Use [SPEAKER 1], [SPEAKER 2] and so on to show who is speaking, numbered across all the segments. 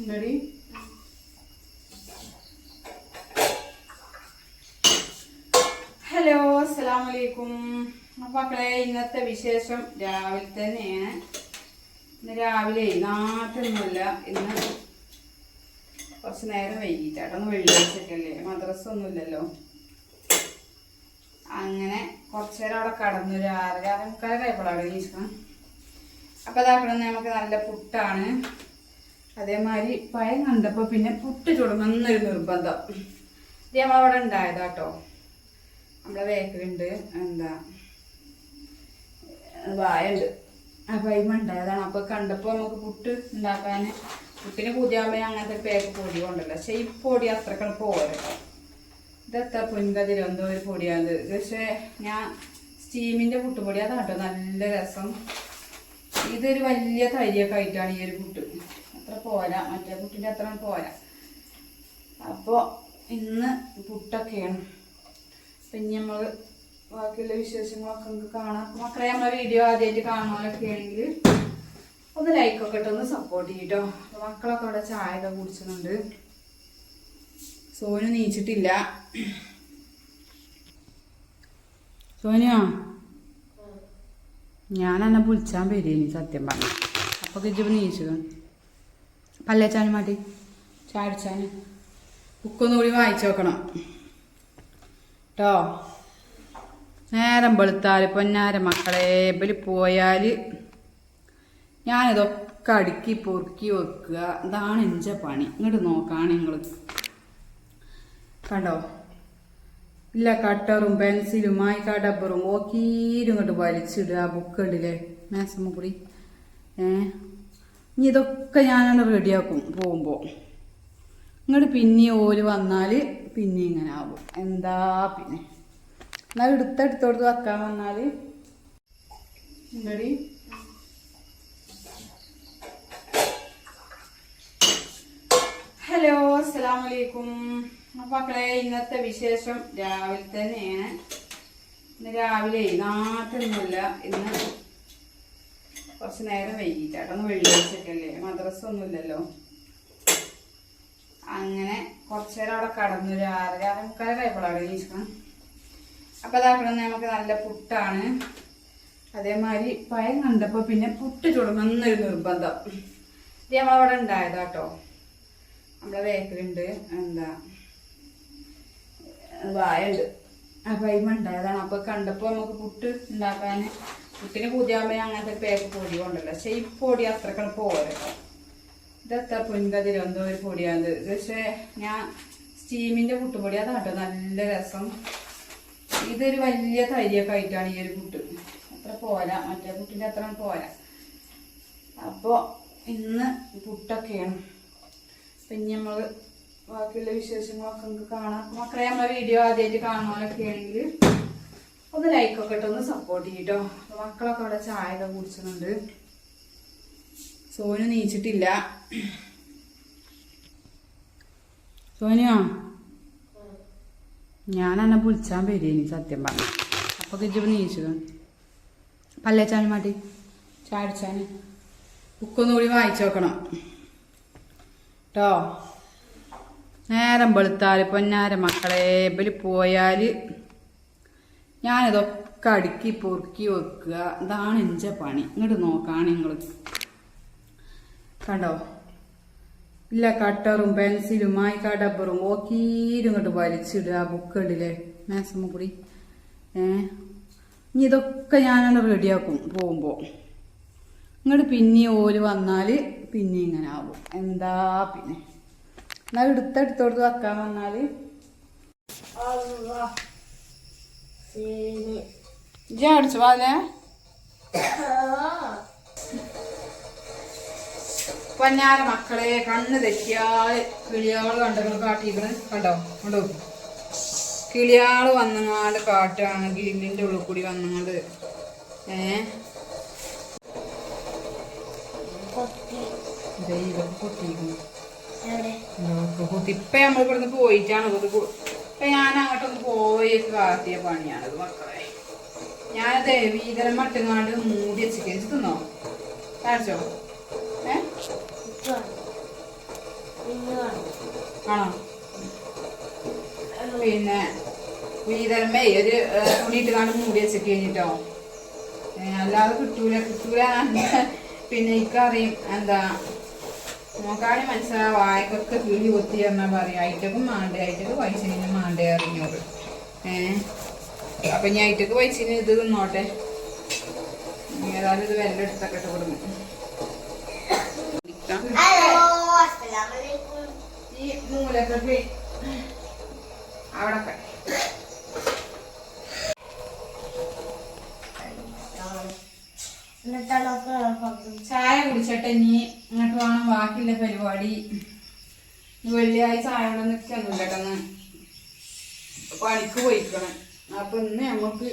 [SPEAKER 1] ഉണ്ടടി hello അസ്സാം വലൈക്കും മക്കളെ ഇന്നത്തെ വിശേഷം രാവിലെ തന്നെയാണ്. ഇന്ന് രാവിലെ നാട്ടിലൊന്നുമില്ല ഇന്ന് കുറച്ച് നേരം വൈകിട്ടാട്ടോ ഒന്ന് വെള്ളിയാഴ്ചക്കല്ലേ. മദ്രസ ഒന്നുമില്ലല്ലോ അങ്ങനെ കുറച്ച് നേരം അവിടെ കടന്നു. ഒരു ആറര ആറേ മുക്കാലൊക്കെ ആയപ്പോഴാണ് അപ്പോൾ അതാക്കണമെന്ന് നമുക്ക് നല്ല പുട്ടാണ്. അതേമാതിരി പഴം കണ്ടപ്പോൾ പിന്നെ പുട്ട് ചുടുമെന്നൊരു നിർബന്ധം. ഇത് നമ്മളവിടെ ഉണ്ടായതാട്ടോ. നമ്മളെ വേക്കലുണ്ട് എന്താ? വായുണ്ട്. അപ്പം അതിമ ഉണ്ടായതാണ്. അപ്പോൾ കണ്ടപ്പോൾ നമുക്ക് പുട്ട് ഉണ്ടാക്കാൻ പുട്ടിന് പുതിയാകുമ്പോൾ അങ്ങനത്തെ പേക്ക് പൊടി കൊണ്ടല്ലോ. പക്ഷേ ഈ പൊടി അത്രക്കണ പോരട്ടോ ഇതെത്ര പൊൻകതിരോ. എന്തോ ഒരു പൊടിയാണ് പക്ഷേ ഞാൻ സ്റ്റീമിന്റെ പുട്ടുപൊടി അതാട്ടോ നല്ല രസം. ഇതൊരു വലിയ തരിയൊക്കെ ആയിട്ടാണ് ഈ ഒരു പുട്ട്. പോരാ. മറ്റേ പുട്ടിന്റെ അത്ര പോരാ. അപ്പോൾ ഇന്ന് പുട്ടൊക്കെയാണ്. പിന്നെ നമ്മൾ ബാക്കിയുള്ള വിശേഷങ്ങളൊക്കെ നമുക്ക് കാണാം. മക്കളെ നമ്മളെ വീഡിയോ ആദ്യമായിട്ട് കാണുന്നവരൊക്കെ ആണെങ്കിൽ ഒന്ന് ലൈക്കൊക്കെ ഇട്ട് ഒന്ന് സപ്പോർട്ട് ചെയ്യട്ടോ. മക്കളൊക്കെ അവിടെ ചായ ഒക്കെ കുടിച്ചിട്ടുണ്ട്. സോനു നീച്ചിട്ടില്ല. സോനുവാ ഞാൻ എന്നെ വിളിച്ചാൻ വരേനി സത്യം പറഞ്ഞു. അപ്പൊ കിജു നീച്ചു. പല്ലേച്ചാനും മാറ്റി. ചാടിച്ചാന് ബുക്കൊന്നും കൂടി വായിച്ചു നോക്കണം. കേട്ടോ നേരം വെളുത്താൽ പൊന്നാര മക്കളെ ഇവർ പോയാൽ ഞാനിതൊക്കെ അടുക്കി പൊറുക്കി വെക്കുക. ഇതാണ് എന്റെ പണി. ഇങ്ങോട്ട് നോക്കാണ് നിങ്ങൾ കണ്ടോ? ഇല്ല കട്ടറും പെൻസിലും മായ്ക്കാ ഡബ്ബറും ഓക്കീരും ഇങ്ങോട്ട് വലിച്ചിടുക ബുക്ക് ഉണ്ടല്ലേ മാക്സിമം കൂടി ഏ? ഇനി ഇതൊക്കെ ഞാനാണ് റെഡിയാക്കും പോകുമ്പോൾ ഇങ്ങോട്ട് പിന്നെ ഓൽ വന്നാൽ പിന്നെ ഇങ്ങനെ ആവും. എന്താ പിന്നെ? എന്നാൽ എടുത്തെടുത്തോടുത്ത് വെക്കാൻ വന്നാൽ ഇങ്ങടി. ഹലോ അസ്സലാം വലൈക്കും മക്കളെ ഇന്നത്തെ വിശേഷം രാവിലെ തന്നെയാണ്. ഇന്ന് രാവിലെ നാട്ടിലൊന്നുമില്ല ഇന്ന് കുറച്ച് നേരം വൈകിട്ടാട്ടോ ഒന്ന് വെള്ളിയാഴ്ചക്കല്ലേ മദ്രസ ഒന്നുമില്ലല്ലോ. അങ്ങനെ കുറച്ച് നേരം അവിടെ കടന്നു. ഒരു ആറര ആറ് മുക്കാലായപ്പോഴാണ് നീക്കണം അപ്പോൾ അതാക്കണം നമുക്ക് നല്ല പുട്ടാണ്. അതേമാതിരി പഴം കണ്ടപ്പോൾ പിന്നെ പുട്ട് ചുടുമെന്നൊരു നിർബന്ധം. ഇത് നമ്മളവിടെ ഉണ്ടായതാട്ടോ നമ്മളെ വേക്കലുണ്ട് എന്താ? വായുണ്ട് അപ്പം അതിമ ഉണ്ടായതാണ്. അപ്പോൾ കണ്ടപ്പോൾ നമുക്ക് പുട്ട് ഉണ്ടാക്കാൻ പുട്ടിന് കൂതിയാകുമ്പോൾ അങ്ങനത്തെ പേക്ക് പൊടി കൊണ്ടല്ലോ. പക്ഷേ ഈ പൊടി അത്രക്കാണ് പോരട്ടോ ഇതെത്ര പൊൻകതിരോ എന്തോ പൊടിയാണ് പക്ഷേ ഞാൻ സ്റ്റീമിന്റെ പുട്ടുപൊടി അതാട്ടോ നല്ല രസം. ഇതൊരു വലിയ തരിയൊക്കെ ആയിട്ടാണ് ഈ ഒരു പുട്ട്. അത്ര പോരാ. മറ്റേ പുട്ടിന്റെ അത്ര പോരാ. അപ്പോൾ ഇന്ന് പുട്ടൊക്കെയാണ്. ഇനി നമ്മൾ ബാക്കിയുള്ള വിശേഷങ്ങളൊക്കെ നമുക്ക് കാണാം. മക്കളെ നമ്മളെ വീഡിയോ ആദ്യമായിട്ട് കാണുന്നവരൊക്കെ ആണെങ്കിൽ ഒന്ന് ലൈക്കൊക്കെ ഇട്ട് ഒന്ന് സപ്പോർട്ട് ചെയ്യട്ടോ മക്കളൊക്കെ അവിടെ ചായ ഒക്കെ കുടിച്ചിട്ടുണ്ട്. സോനു നീച്ചിട്ടില്ല. സോനിയോ? ഞാൻ എന്നെ വിളിച്ചാൻ വരേനി സത്യം പറഞ്ഞു. അപ്പൊ കിജു നീച്ചു പല്ലേച്ചാനും മതി ചാടിച്ചാന് ബുക്കൊന്നും കൂടി വായിച്ചു നോക്കണം. കേട്ടോ നേരം വെളുത്താൽ പൊന്നാര മക്കളെ ഇവർ പോയാൽ ഞാനിതൊക്കെ അടുക്കി പൊറുക്കി വെക്കുക. ഇതാണ് എന്റെ പണി. ഇങ്ങോട്ട് നോക്കാണ് നിങ്ങൾ. കണ്ടോ? ഇല്ല കട്ടറും പെൻസിലും മായ്ക്കാ ഡബ്ബറും ഓക്കീരും ഇങ്ങോട്ട് വലിച്ചിടുക ബുക്ക് ഉണ്ടല്ലേ മാക്സിമം കൂടി ഏ? ഇനി ഇതൊക്കെ ഞാനാണ് റെഡിയാക്കും പോകുമ്പോൾ ഇങ്ങോട്ട് പിന്നെ ഓൽ വന്നാൽ പിന്നെ ഇങ്ങനെ ആവും. എന്താ പിന്നെ? എന്നാൽ എടുത്തെടുത്തോടുത്ത് വെക്കാൻ വന്നാൽ ഇജ്ജ് അടിച്ചു പോലെ പൊന്നാര മക്കളെ കണ്ണ് തെറ്റിയാൽ കിളിയാൾ കണ്ടങ്ങൾ കാട്ടിക്കണ് കണ്ടോ? കണ്ടോ? കിളിയാൾ വന്നങ്ങാട് കാട്ടാണ് ഗ്രില്ലിന്റെ ഉള്ളിൽ കൂടി വന്നങ്ങാണ്ട് ഏ? ദൈവം പൊട്ടിയിരിക്കുന്നു. കുത്തി ഇപ്പൊ നമ്മൾ ഇവിടുന്ന് പോയിട്ടാണ് ഇപ്പൊ ഞാൻ അങ്ങോട്ടൊന്ന് പോയി കാത്തിയ പണിയാണത് മക്കളെ. ഞാനത് വീതരം മട്ടുങ്ങാണ്ട് മൂടി വെച്ചിട്ട് തിന്നോ? കാണിച്ചോ? ആണോ? പിന്നെ വീതരമേ ഒരു തുണിയിട്ട് കാണും മൂടി വെച്ചിട്ട് കഴിഞ്ഞിട്ടോ? അല്ലാതെ കിട്ടൂല. കിട്ടൂല. പിന്നെ ഇക്കറിയും എന്താ നോക്കാണി മനസ്സിലാ വായക്കൊക്കെ കീഴി കൊത്തി എന്നാ പറയാ. ഐറ്റക്കും മാണ്ടേ ഐറ്റക്ക് പൈസന് മാണ്ടേ അറിഞ്ഞോ ഏ? അപ്പൊ ഞാൻ ഐറ്റക്ക് പൈസന് ഇത് തിന്നോട്ടെ. ഏതായാലും ഇത് വെല്ലം എടുത്തൊക്കെ ഇട്ട് കൊടുക്കും. അവിടെ ചായ കുടിച്ചിട്ട് ഇനി. ഇങ്ങോട്ട് വേണം ബാക്കിയുള്ള പരിപാടി. വെള്ളിയാഴ്ച ആയോണ്ട് നിൽക്കുന്നു കേട്ടെന്ന് പണിക്ക് പോയിക്കണം. അപ്പൊ ഇന്ന് നമുക്ക്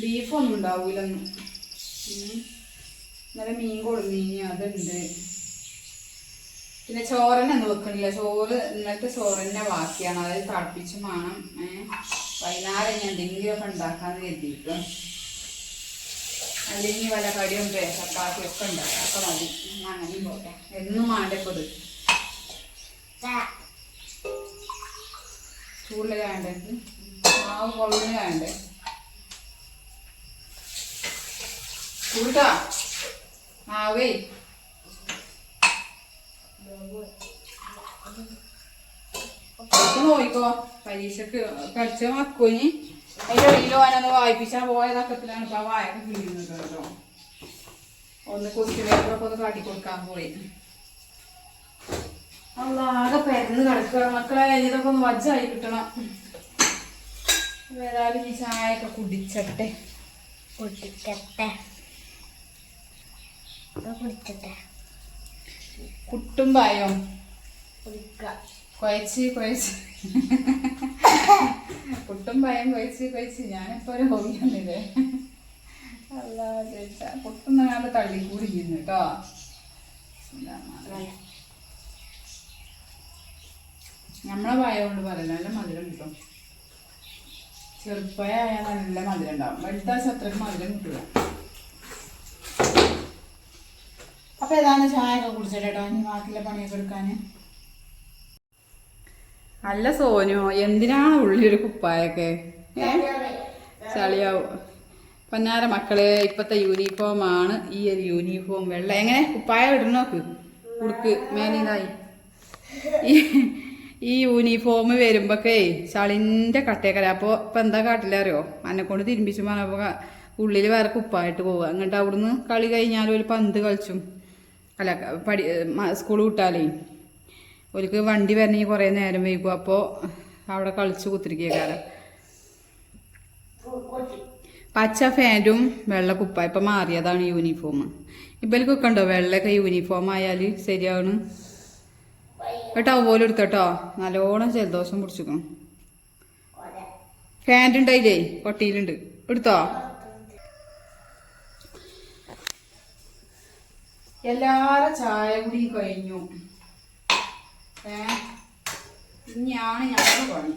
[SPEAKER 1] ബീഫൊന്നും ഉണ്ടാവൂലെന്ന്. ഇന്നലെ മീൻ കൊടുന്നീനി അതുണ്ട്. പിന്നെ ചോറന്നെ വെക്കണില്ല. ചോറ് ഇന്നത്തെ ചോറന്നെ ബാക്കിയാണ്. അതായത് തിളപ്പിച്ച് വേണം ഏഹ് വൈകുന്നേരം ഞാൻ എന്തെങ്കിലുമൊക്കെ ഉണ്ടാക്കാന്ന് കരുതിയിരിക്കും അല്ലെങ്കിൽ വല്ല കടിയും ചപ്പാത്തി ഒക്കെ ഉണ്ടാക്കാം. ഒക്കെ മതി. അങ്ങനെ പോട്ടെ. എന്നും മാണ്ടപ്പത് ചൂടിൽ വേണ്ടേ മാവ് കൊള്ളിന് വേണ്ടേ ചൂട്ടാ മാവേ. നോയിക്കോ പരീക്ഷക്ക് പഠിച്ച മക്കോനി അതിന്റെ ഇടയിൽ ഓനൊന്ന് വായിപ്പിച്ചാൽ പോയതൊക്കത്തിലാണ് ഇപ്പൊ ആ വായൊക്കെ കിഴിയുന്നത് കേട്ടോ ഒന്ന് ക്വസ്റ്റ്യൻ പേപ്പറൊക്കെ ഒന്ന് കാട്ടി കൊടുക്കാൻ പോയി. അല്ലാകെ പെരന്ന് കിടക്കുക മക്കളെ ഇതൊക്കെ ഒന്ന് വജ്ജായി കിട്ടണം. ഏതായാലും ഈ ചായയൊക്കെ കുടിച്ചട്ടെ.
[SPEAKER 2] കുടിക്കട്ടെ. കുടിക്കട്ടെ.
[SPEAKER 1] പായോ.
[SPEAKER 2] കുടിക്കാം.
[SPEAKER 1] കുഴച്ച് കുഴച്ച്. പുട്ടും പയം കുഴച്ച് കഴിച്ച് ഞാനിപ്പോ ഒരു ഹോമിയൊന്നുമില്ലേ അല്ല ചേച്ചാ പൊട്ടുന്ന കണ്ട് തള്ളിക്കൂടി ഇരുന്നു കേട്ടോ നമ്മളെ പായ കൊണ്ട് പറയില്ല നല്ല മധുരം കിട്ടും. ചെറുപ്പയായ നല്ല മധുരം ഉണ്ടാവും. വലുതാ അത്രയ്ക്ക് മധുരം കിട്ടില്ല അപ്പൊ ഏതാണ് ചായ ഒക്കെ കുടിച്ചിട്ടോ ഇനി ബാക്കിയുള്ള പണിയൊക്കെ എടുക്കാന്? അല്ല സോനു എന്തിനാണ് ഉള്ളിലൊരു കുപ്പായൊക്കെ? ഏ? ചളിയാവും. പൊന്നാര മക്കൾ ഇപ്പത്തെ യൂണിഫോം ആണ് ഈ ഒരു യൂണിഫോം വെള്ള. എങ്ങനെ? കുപ്പായ ഇടണോക്ക് ഉടുക്ക്. മേനീതായി ഈ. യൂണിഫോം വരുമ്പോക്കേ ചളിന്റെ കട്ടേക്കര അപ്പോൾ ഇപ്പം എന്താ കാട്ടില്ല അറിയോ? എന്നെ കൊണ്ട് തിരുമ്പിച്ചു പറഞ്ഞപ്പോൾ ഉള്ളിൽ വേറെ കുപ്പായിട്ട് പോവുക. എന്നിട്ട് അവിടുന്ന് കളി കഴിഞ്ഞാൽ ഒരു പന്ത് കളിച്ചും. അല്ല പഠി സ്കൂൾ വിട്ടാലേ. ഒരിക്കൽ വണ്ടി വരണമെങ്കിൽ കുറേ നേരം വൈകും. അപ്പോൾ അവിടെ കളിച്ച് കുത്തിരിക്കാരം പച്ച ഫാന്റും വെള്ള കുപ്പ ഇപ്പം മാറിയതാണ് യൂണിഫോം ഇവൽക്കൊക്കെ ഉണ്ടോ? വെള്ളയൊക്കെ യൂണിഫോം ആയാൽ ശരിയാണ് കേട്ടോ പോലെ എടുത്തോട്ടോ. നല്ലോണം ജലദോഷം പിടിച്ചിക്കണം. ഫാന്റ് ഉണ്ടായില്ലേ? കൊട്ടിയിലുണ്ട്. എടുത്തോ? എല്ലാരും ചായ കുടി കഴിഞ്ഞു. ഏ? ഞങ്ങളുടെ പണി.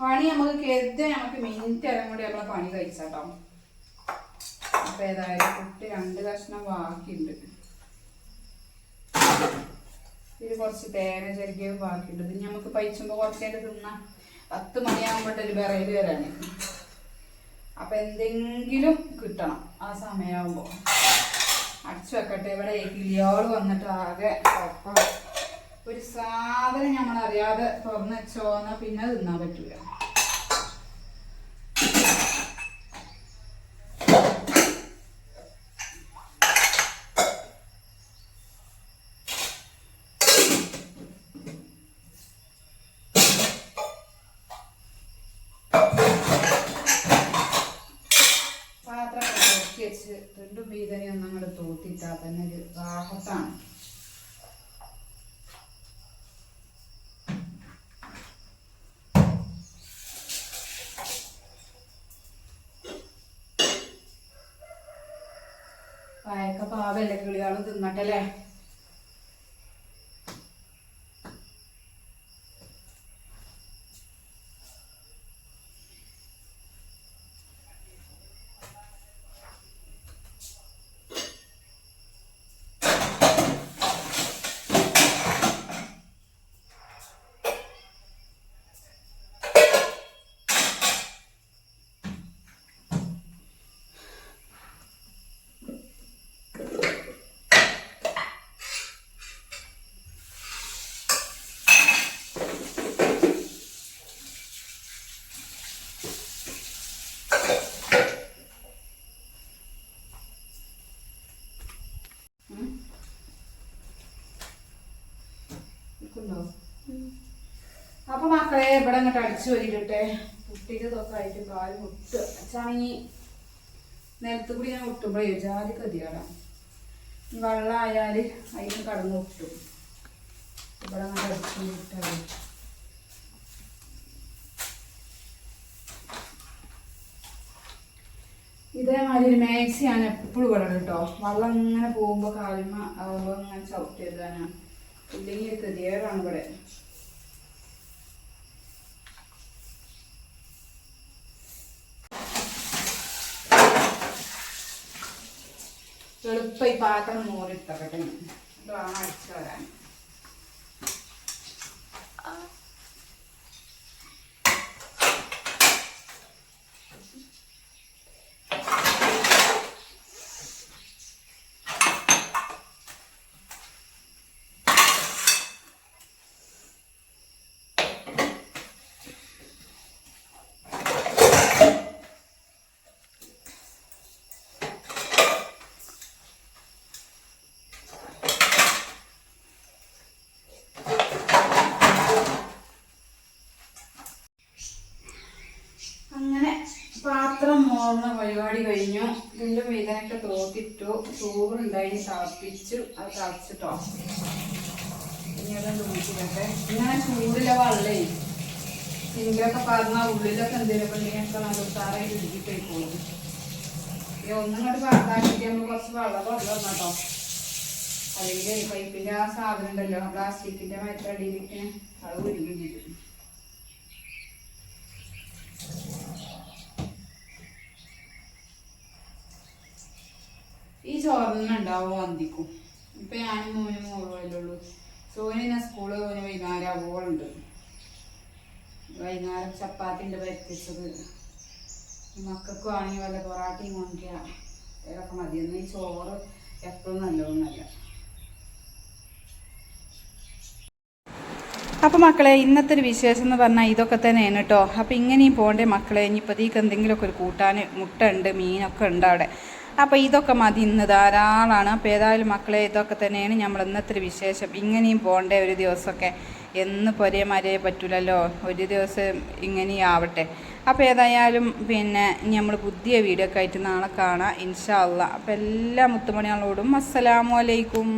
[SPEAKER 1] പണി നമുക്ക് കരുതി നമുക്ക് മിനിറ്റ് ഇറങ്ങി കൂടി നമ്മളെ പണി കഴിച്ചാട്ടോ. അപ്പൊ ഏതായാലും കുട്ടി രണ്ട് കഷ്ണം ബാക്കിയുണ്ട്. ഇത് കുറച്ച് തേന ചെറുക്കിയത് ബാക്കിയുണ്ട്. ഇത് നമുക്ക് പൈച്ചുമ്പോ കുറച്ചേരം തിന്നാം. പത്ത് മണിയാകുമ്പോഴൊരു വിറയിൽ വരാന്. അപ്പൊ എന്തെങ്കിലും കിട്ടണം ആ സമയമാകുമ്പോ അടിച്ചു വെക്കട്ടെ ഇവിടെ കിളിയോൾ വന്നിട്ട് ആകെ. ഒരു സാധനം നമ്മൾ അറിയാതെ തുറന്ന് വെച്ചോന്ന് പിന്നെ തിന്നാൻ പറ്റൂല പാത്രമൊക്കെ നോക്കി വെച്ച് രണ്ടും വീതനെ ഒന്നും അങ്ങോട്ട് തൂത്തിട്ടാൽ തന്നെ ഒരു റാഹത്താണ് പാവല്ലേ കിളികളും തിന്നട്ടല്ലേ ഉണ്ടോ അപ്പൊ മക്കളെ ഇവിടെ അങ്ങോട്ട് അടിച്ചു വരികട്ടെ. കുട്ടിക്ക് തൊക്കായിട്ട് കാൽ മുട്ട്. അച്ഛാണെങ്കിൽ നിലത്ത് കൂടി ഞാൻ മുട്ടുമ്പോഴേ ജാതി കതിയാടാം. വെള്ളമായാൽ അതിന് കടന്ന് മുട്ടും. ഇവിടെ അങ്ങോട്ട് അടിച്ചു വിട്ടാൽ ഇതേമാതിരി മാക്സി ഞാൻ എപ്പോഴും ഇടണം കേട്ടോ വെള്ളം ഇങ്ങനെ പോകുമ്പോൾ കാലുമ ആകുമ്പോൾ ഇങ്ങനെ ചവിട്ടി എഴുതാനാണ് ഇല്ലെങ്കിൽ കതിയേറാണ് ഇവിടെ. എളുപ്പം ഈ പാത്രം മോറിട്ടക്കട്ടെ പെട്ടെന്ന് അടിച്ചു വരാൻ അങ്ങനെ പാത്രം മോർന്ന പരിപാടി കഴിഞ്ഞു. വീണ്ടും മീതനൊക്കെ തോത്തിട്ടു. ചോറുണ്ടായി തിളപ്പിച്ചു. അത് തിളച്ചിട്ടോ. അതൊന്ന് ഊറ്റിക്കട്ടെ. ഇങ്ങനെ ചൂടിലെ വെള്ളേ. സിങ്കിലൊക്കെ പറഞ്ഞാൽ ഉള്ളിലൊക്കെ എന്തെങ്കിലുമൊക്കെ ഉണ്ടെങ്കിൽ നല്ല ഉസാറായിട്ട് ഇരിക്കിപ്പോയിക്കോളും ഈ ഒന്നും കൂടി പാത്താക്കിയിട്ട് നമ്മൾ കുറച്ച് വെള്ളം വെള്ളം കേട്ടോ അല്ലെങ്കിൽ പൈപ്പിന്റെ ആ സാധനം ഉണ്ടല്ലോ പ്ലാസ്റ്റിക്കിന്റെ മറ്റടിയിലേക്ക് അത് ചെയ്യും ഈ ചോറിന് ഉണ്ടാവും അന്തിക്കും ഇപ്പൊ ഞാനും മോനും ഓർവല്ലുള്ളൂ സോന ഞാൻ സ്കൂൾ പോയി വൈകുന്നേരം ആവുകയുണ്ട് വൈകുന്നേരം ചപ്പാത്തിന്റെ പരത്തിച്ചത്. മക്കൾക്ക് ആണെങ്കിൽ വല്ല പൊറാട്ടയും കൊണ്ടുവരിക ഇതൊക്കെ മതി. എന്നാൽ ഈ ചോറ് എപ്പോഴും നല്ലതൊന്നല്ല. അപ്പോൾ മക്കളെ ഇന്നത്തെ ഒരു വിശേഷം എന്ന് പറഞ്ഞാൽ ഇതൊക്കെ തന്നെയാണ് കേട്ടോ അപ്പോൾ ഇങ്ങനെയും പോകണ്ടേ മക്കളെ. ഇനിയിപ്പോൾ ഇതിക്ക് എന്തെങ്കിലുമൊക്കെ ഒരു കൂട്ടാൻ മുട്ട ഉണ്ട് മീനൊക്കെ ഉണ്ട് അവിടെ. അപ്പോൾ ഇതൊക്കെ മതി ഇന്ന് ധാരാളമാണ് അപ്പോൾ ഏതായാലും മക്കളെ ഇതൊക്കെ തന്നെയാണ് നമ്മൾ ഇന്നത്തെ വിശേഷം. ഇങ്ങനെയും പോകണ്ടേ ഒരു ദിവസമൊക്കെ. എന്ന് പൊരേ മരയെ പറ്റൂലല്ലോ. ഒരു ദിവസം ഇങ്ങനെയും ആവട്ടെ. അപ്പോൾ ഏതായാലും പിന്നെ നമ്മൾ പുതിയ വീഡിയോ ഒക്കെ ആയിട്ട് നാളെ കാണാം. ഇൻഷാ അള്ളാ. അപ്പോൾ എല്ലാ മുത്തുമണികളോടും അസ്സലാമു അലൈക്കും.